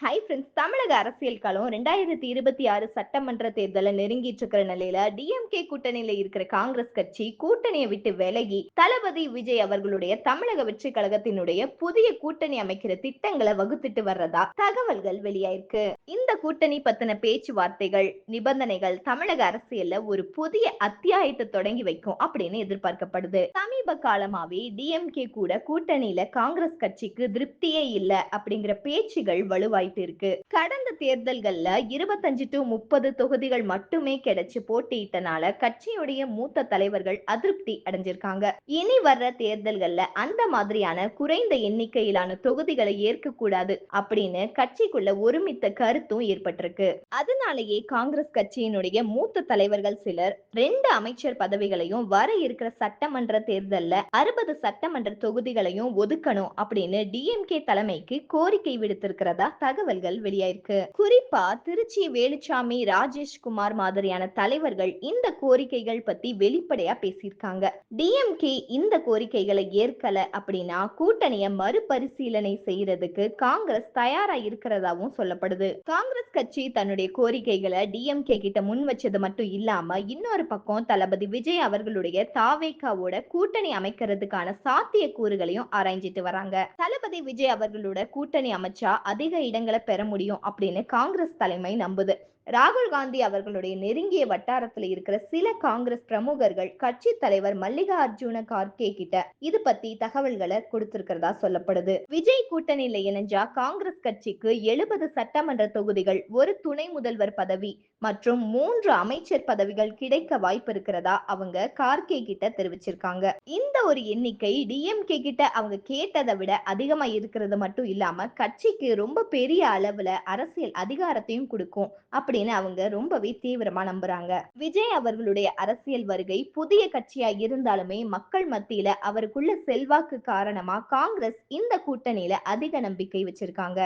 Hi friends தமிழக அரசியல் களம் ரெண்டாயிரத்தி இருபத்தி ஆறு சட்டமன்ற தேர்தலை நெருங்கிட்டு இருக்கிற நிலையில டிஎம்கே கூட்டணியில இருக்கிற காங்கிரஸ் கட்சி கூட்டணியை விட்டு விலகி தளபதி விஜய் அவர்களுடைய தமிழக வெற்றி கழகத்தினுடைய புதிய கூட்டணி அமைக்கிற திட்டங்களை வகுத்துட்டு வர்றதா தகவல்கள் வெளியாயிருக்கு. இந்த கூட்டணி பத்தின பேச்சுவார்த்தைகள் நிபந்தனைகள் தமிழக அரசியல்ல ஒரு புதிய அத்தியாயத்தை தொடங்கி வைக்கும் அப்படின்னு எதிர்பார்க்கப்படுது. சமீப காலமாவே டிஎம்கே கூட கூட்டணியில காங்கிரஸ் கட்சிக்கு திருப்தியே இல்ல அப்படிங்கிற பேச்சுகள் வலுவாய் வாய்ப்பு இருக்கு கடந்த தேர்தல்கள்ல இருபத்தஞ்சு டு முப்பது தொகுதிகள் மட்டுமே கிடைச்சு போட்டியிட்டனால கட்சியுடைய மூத்த தலைவர்கள் அதிருப்தி அடைஞ்சிருக்காங்க. இனி வர்ற தேர்தல்கள்ல அந்த மாதிரியான குறைந்த எண்ணிக்கையிலான தொகுதிகளை ஏற்க கூடாது அப்படின்னு கட்சிக்குள்ள ஒருமித்த கருத்தும் ஏற்பட்டிருக்கு. அதனாலேயே காங்கிரஸ் கட்சியினுடைய மூத்த தலைவர்கள் சிலர் ரெண்டு அமைச்சர் பதவிகளையும் வர இருக்கிற சட்டமன்ற தேர்தல்ல அறுபது சட்டமன்ற தொகுதிகளையும் ஒதுக்கணும் அப்படின்னு டிஎம்கே தலைமைக்கு கோரிக்கை விடுத்திருக்கிறதா தகவல் தகவல்கள் வெளியாயிருக்கு. குறிப்பா திருச்சி வேலுச்சாமி ராஜேஷ்குமார் மாதிரியான தலைவர்கள் இந்த கோரிக்கைகள் பத்தி வெளிப்படையா பேசியிருக்காங்க. டிஎம்கே இந்த கோரிக்கைகளை ஏற்கல அப்படின்னா கூட்டணியை மறுபரிசீலனை செய்யறதுக்கு காங்கிரஸ் தயாரா இருக்கிறதாவும் சொல்லப்படுது. காங்கிரஸ் கட்சி தன்னுடைய கோரிக்கைகளை டிஎம்கே கிட்ட முன் வச்சது மட்டும் இல்லாம இன்னொரு பக்கம் தளபதி விஜய் அவர்களுடைய தாவேக்காவோட கூட்டணி அமைக்கிறதுக்கான சாத்திய கூறுகளையும் ஆராய்ஞ்சிட்டு வராங்க. தளபதி விஜய் அவர்களோட கூட்டணி அமைச்சா அதிக இடங்கள் பெற முடியும் அப்படின்னு காங்கிரஸ் தலைமை நம்புது. ராகுல் காந்தி அவர்களுடைய நெருங்கிய வட்டாரத்துல இருக்கிற சில காங்கிரஸ் பிரமுகர்கள் கட்சி தலைவர் மல்லிகா அர்ஜுன கார்கே கிட்ட இது பத்தி தகவல்களை கொடுத்திருக்கிறதா சொல்லப்படுது. விஜய் கூட்டணியில இணைஞ்சா காங்கிரஸ் கட்சிக்கு எழுபது சட்டமன்ற தொகுதிகள் ஒரு துணை முதல்வர் பதவி மற்றும் மூன்று அமைச்சர் பதவிகள் கிடைக்க வாய்ப்பு இருக்கிறதா அவங்க கார்கே கிட்ட தெரிவிச்சிருக்காங்க. இந்த ஒரு எண்ணிக்கை டிஎம்கே கிட்ட அவங்க கேட்டதை விட அதிகமா இருக்கிறது மட்டும் இல்லாம கட்சிக்கு ரொம்ப பெரிய அளவுல அரசியல் அதிகாரத்தையும் கொடுக்கும். அப்படின்னு அவங்க ரொம்பவே தீவிரமா நம்புறாங்க. விஜய் அவர்களுடைய அரசியல் வருகை புதிய கட்சியா இருந்தாலுமே மக்கள் மத்தியில அவருக்குள்ள செல்வாக்கு காரணமா காங்கிரஸ் இந்த கூட்டணியில அதிக நம்பிக்கை வச்சிருக்காங்க.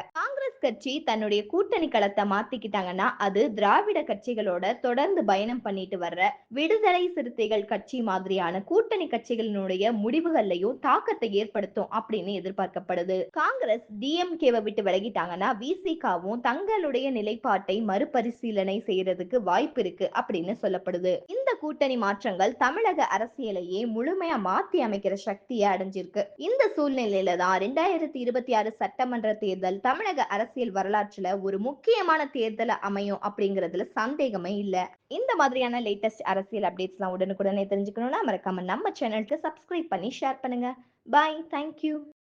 காங்கிரஸ் கட்சி தன்னுடைய கூட்டணி களத்தை மாத்திக்கிட்டாங்கன்னா அது திராவிட கட்சிகளோட தொடர்ந்து பயணம் பண்ணிட்டு வர்ற விடுதலை சிறுத்தைகள் கட்சி மாதிரியான கூட்டணி கட்சிகளினுடைய முடிவுகள்லையும் தாக்கத்தை ஏற்படுத்தும் அப்படின்னு எதிர்பார்க்கப்படுது. காங்கிரஸ் டிஎம்கேவை விட்டு விலகிட்டாங்கன்னா விசிகாவும் தங்களுடைய நிலைப்பாட்டை மறுபரிசீலனை செய்யறதுக்கு வாய்ப்பு இருக்கு அப்படின்னு சொல்லப்படுது. இந்த கூட்டணி மாற்றங்கள் தமிழக அரசியலையே முழுமையா மாத்தி அமைக்கிற சக்தியை அடைஞ்சிருக்கு. இந்த சூழ்நிலையில தான் ரெண்டாயிரத்தி இருபத்தி ஆறு சட்டமன்ற தேர்தல் தமிழக அரசியல் வரலாற்றுல ஒரு முக்கியமான தேர்தல அமையும் அப்படிங்கறதுல சந்தேகமே இல்ல. இந்த மாதிரியான லேட்டஸ்ட் அரசியல் அப்டேட்ஸ்லாம் உடனுக்குடனே தெரிஞ்சுக்கணும்னா மறக்காம நம்ம சேனலுக்கு சப்ஸ்கிரைப் பண்ணி ஷேர் பண்ணுங்க. Bye thank you